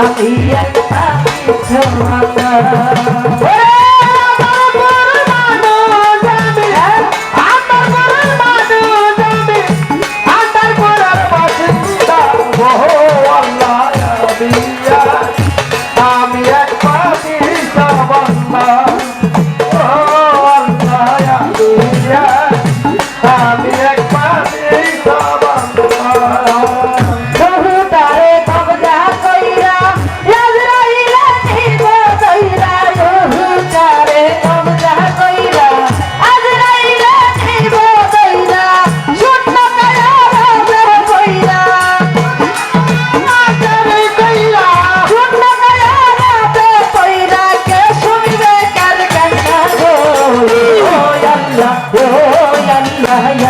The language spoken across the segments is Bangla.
আমি একটা পিছু আল্লাহ ও আল্লাহ।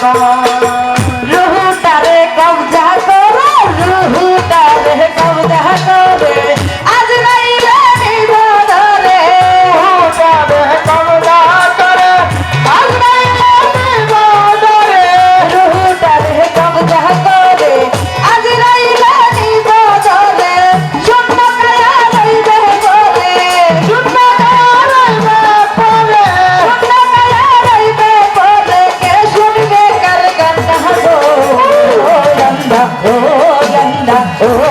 তোমার Oh,